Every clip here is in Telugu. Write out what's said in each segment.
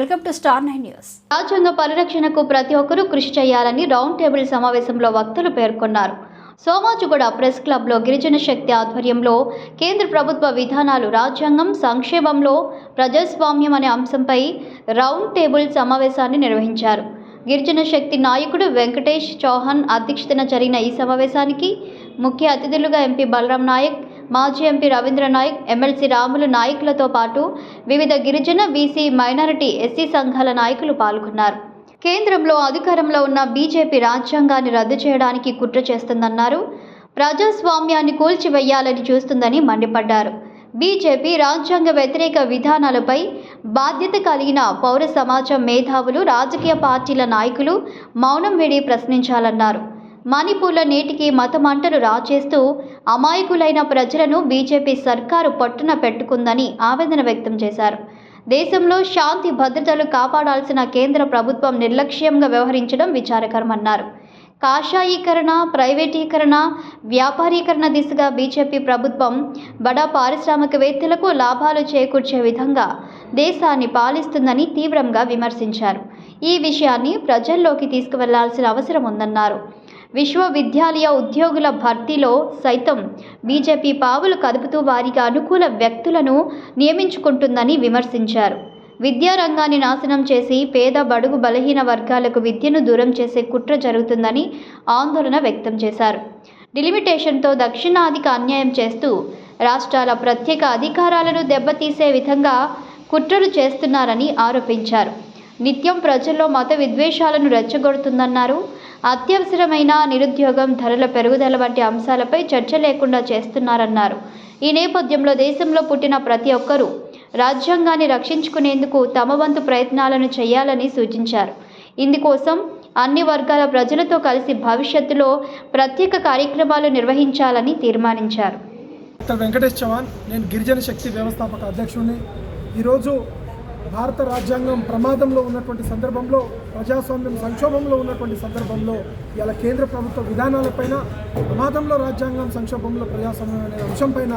Welcome to star nine news. రాజ్యాంగ పరిరక్షణకు ప్రతి ఒక్కరూ కృషి చేయాలని రౌండ్ టేబుల్ సమావేశంలో వక్తలు పేర్కొన్నారు. సోమాజుగూడ ప్రెస్ క్లబ్లో గిరిజన శక్తి ఆధ్వర్యంలో కేంద్ర ప్రభుత్వ విధానాలు రాజ్యాంగం సంక్షేమంలో ప్రజాస్వామ్యం అనే అంశంపై రౌండ్ టేబుల్ సమావేశాన్ని నిర్వహించారు. గిరిజన శక్తి నాయకుడు వెంకటేష్ చౌహాన్ అధ్యక్షతన జరిగిన ఈ సమావేశానికి ముఖ్య అతిథులుగా ఎంపీ బలరాం నాయక్ మాజీ ఎంపీ రవీంద్ర నాయక్ ఎమ్మెల్సీ రాములు నాయకులతో పాటు వివిధ గిరిజన బీసీ మైనారిటీ ఎస్సీ సంఘాల నాయకులు పాల్గొన్నారు. కేంద్రంలో అధికారంలో ఉన్న బీజేపీ రాజ్యాంగాన్ని రద్దు చేయడానికి కుట్ర చేస్తుందన్నారు. ప్రజాస్వామ్యాన్ని కూల్చివేయాలని చూస్తుందని మండిపడ్డారు. బీజేపీ రాజ్యాంగ వ్యతిరేక విధానాలపై బాధ్యత కలిగిన పౌర సమాజం మేధావులు రాజకీయ పార్టీల నాయకులు మౌనం విడి ప్రశ్నించాలన్నారు. మణిపూర్లో నేటికి మతమంటలు రాచేస్తూ అమాయకులైన ప్రజలను బీజేపీ సర్కారు పట్టున పెట్టుకుందని ఆవేదన వ్యక్తం చేశారు. దేశంలో శాంతి భద్రతలు కాపాడాల్సిన కేంద్ర ప్రభుత్వం నిర్లక్ష్యంగా వ్యవహరించడం విచారకరమన్నారు. కాషాయీకరణ ప్రైవేటీకరణ వ్యాపారీకరణ దిశగా బీజేపీ ప్రభుత్వం బడా పారిశ్రామికవేత్తలకు లాభాలు చేకూర్చే విధంగా దేశాన్ని పాలిస్తుందని తీవ్రంగా విమర్శించారు. ఈ విషయాన్ని ప్రజల్లోకి తీసుకువెళ్ళాల్సిన అవసరం ఉందన్నారు. విశ్వవిద్యాలయ ఉద్యోగుల భర్తీలో సైతం బీజేపీ పావులు కదుపుతూ వారికి అనుకూల వ్యక్తులను నియమించుకుంటుందని విమర్శించారు. విద్యారంగాన్ని నాశనం చేసి పేద బడుగు బలహీన వర్గాలకు విద్యను దూరం చేసే కుట్ర జరుగుతుందని ఆందోళన వ్యక్తం చేశారు. డిలిమిటేషన్తో దక్షిణాదికి అన్యాయం చేస్తూ రాష్ట్రాల ప్రత్యేక అధికారాలను దెబ్బతీసే విధంగా కుట్రలు చేస్తున్నారని ఆరోపించారు. నిత్యం ప్రజల్లో మత విద్వేషాలను రెచ్చగొడుతుందన్నారు. అత్యవసరమైన నిరుద్యోగం ధరల పెరుగుదల వంటి అంశాలపై చర్చ లేకుండా చేస్తున్నారన్నారు. ఈ నేపథ్యంలో దేశంలో పుట్టిన ప్రతి ఒక్కరూ రాజ్యాంగాన్ని రక్షించుకునేందుకు తమ వంతు ప్రయత్నాలను చేయాలని సూచించారు. ఇందుకోసం అన్ని వర్గాల ప్రజలతో కలిసి భవిష్యత్తులో ప్రత్యేక కార్యక్రమాలు నిర్వహించాలని తీర్మానించారు. డాక్టర్ వెంకటేష్ చవాన్ నేను గిరిజన శక్తి వ్యవస్థాపక అధ్యక్షుడిని. ఈరోజు భారత రాజ్యాంగం ప్రమాదంలో ఉన్నటువంటి సందర్భంలో ప్రజాస్వామ్యం సంక్షోభంలో ఉన్నటువంటి సందర్భంలో ఇలా కేంద్ర ప్రభుత్వ విధానాలపైన ప్రమాదంలో రాజ్యాంగం సంక్షోభంలో ప్రజాస్వామ్యం అనే అంశంపైన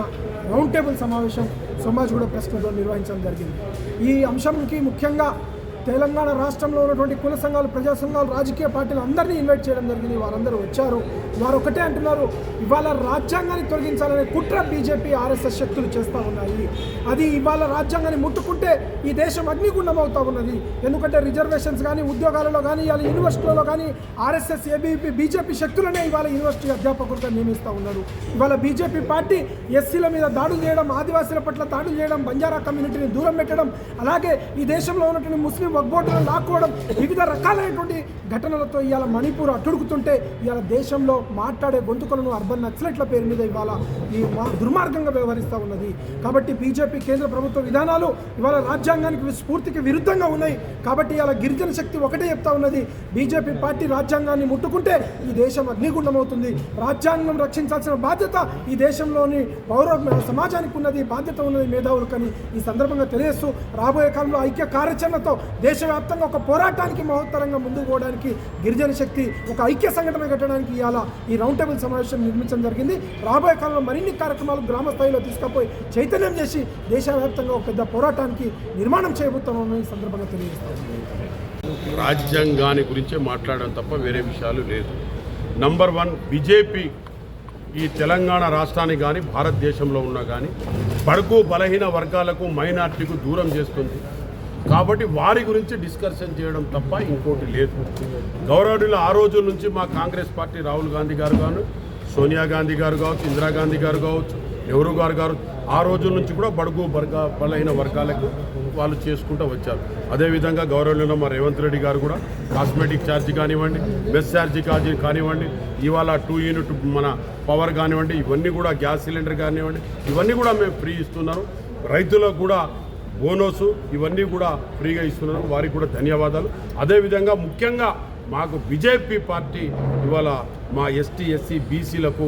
రౌండ్ టేబుల్ సమావేశం సోమాజిగూడ ప్రెస్ క్లబ్లో నిర్వహించడం జరిగింది. ఈ అంశంకి ముఖ్యంగా తెలంగాణ రాష్ట్రంలో ఉన్నటువంటి కుల సంఘాలు ప్రజా సంఘాలు రాజకీయ పార్టీలు అందరినీ ఇన్వైట్ చేయడం జరిగింది. వారందరూ వచ్చారు. వారు ఒకటే అంటున్నారు ఇవాళ రాజ్యాంగాన్ని తొలగించాలనే కుట్ర బీజేపీ ఆర్ఎస్ఎస్ శక్తులు చేస్తూ ఉన్నాయి. అది ఇవాళ రాజ్యాంగాన్ని ముట్టుకుంటే ఈ దేశం అగ్నిగుండం అవుతూ ఉన్నది. ఎందుకంటే రిజర్వేషన్స్ కానీ ఉద్యోగాలలో కానీ ఇవాళ యూనివర్సిటీలలో కానీ ఆర్ఎస్ఎస్ ఏబీపీ బీజేపీ శక్తులనే ఇవాళ యూనివర్సిటీ అధ్యాపకులుగా నియమిస్తూ ఉన్నారు ఇవాళ బీజేపీ పార్టీ ఎస్సీల మీద దాడులు చేయడం ఆదివాసీల పట్ల దాడులు చేయడం బంజారా కమ్యూనిటీని దూరం పెట్టడం అలాగే ఈ దేశంలో ఉన్నటువంటి ముస్లిం వగ్బోటలను లాక్కోవడం వివిధ రకాలైనటువంటి ఘటనలతో ఇవాళ మణిపూర్ అట్టుడుకుతుంటే ఇవాళ దేశంలో మాట్లాడే గొంతుకలను అర్బన్ నక్సలెట్ల పేరు మీద ఇవాళ ఈ దుర్మార్గంగా వ్యవహరిస్తూ ఉన్నది. కాబట్టి బీజేపీ కేంద్ర ప్రభుత్వ విధానాలు ఇవాళ రాజ్యాంగానికి స్ఫూర్తికి విరుద్ధంగా ఉన్నాయి. కాబట్టి ఇవాళ గిరిజన శక్తి ఒకటే చెప్తా ఉన్నది. బీజేపీ పార్టీ రాజ్యాంగాన్ని ముట్టుకుంటే ఈ దేశం అగ్నిగుండం అవుతుంది. రాజ్యాంగం రక్షించాల్సిన బాధ్యత ఈ దేశంలోని పౌర సమాజానికి ఉన్నది. బాధ్యత ఉన్నది మేధావులకు అని ఈ సందర్భంగా తెలియస్తూ రాబోయే కాలంలో ఐక్య కార్యాచరణతో దేశవ్యాప్తంగా ఒక పోరాటానికి మహోత్తరంగా ముందుకు పోవడానికి గిరిజన శక్తి ఒక ఐక్య సంఘటన కట్టడానికి ఇవాళ ఈ రౌండ్ టేబుల్ సమావేశం నిర్మించడం జరిగింది. రాబోయే కాలంలో మరిన్ని కార్యక్రమాలు గ్రామ స్థాయిలో తీసుకుపోయి చైతన్యం చేసి దేశవ్యాప్తంగా ఒక పెద్ద పోరాటానికి నిర్మాణం చేయబోతున్నామని ఈ సందర్భంగా తెలియజేస్తాను రాజ్యాంగాన్ని గురించే మాట్లాడడం తప్ప వేరే విషయాలు లేదు. నంబర్ వన్ బీజేపీ ఈ తెలంగాణ రాష్ట్రానికి కానీ భారతదేశంలో ఉన్నా కానీ బడుగు బలహీన వర్గాలకు మైనార్టీకు దూరం చేస్తుంది. కాబట్టి వారి గురించి డిస్కషన్ చేయడం తప్ప ఇంకోటి లేదు. గౌరవనీయులు ఆ రోజుల నుంచి మా కాంగ్రెస్ పార్టీ రాహుల్ గాంధీ గారు గాను సోనియా గాంధీ గారు కావచ్చు ఇందిరాగాంధీ గారు కావచ్చు నెహ్రూ గారు గారు ఆ రోజుల నుంచి కూడా బడుగు వర్గ బలహీన వర్గాలకు వాళ్ళు చేసుకుంటూ వచ్చారు. అదేవిధంగా గౌరవంలో మా రేవంత్ రెడ్డి గారు కూడా కాస్మెటిక్ ఛార్జ్ కానివ్వండి బస్ ఛార్జ్ కాజీ కానివ్వండి ఇవాళ టూ యూనిట్ మన పవర్ కానివ్వండి ఇవన్నీ కూడా గ్యాస్ సిలిండర్ కానివ్వండి ఇవన్నీ కూడా మేము ఫ్రీ ఇస్తున్నాను రైతులకు కూడా బోనస్ ఇవన్నీ కూడా ఫ్రీగా ఇస్తున్నాను. వారికి కూడా ధన్యవాదాలు. అదేవిధంగా ముఖ్యంగా మాకు బీజేపీ పార్టీ ఇవాళ మా ఎస్టీ ఎస్సీ బీసీలకు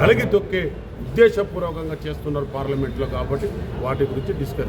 నలిగి తొక్కే ఉద్దేశపూర్వకంగా చేస్తున్నారు పార్లమెంట్లో కాబట్టి వాటి గురించి డిస్కస్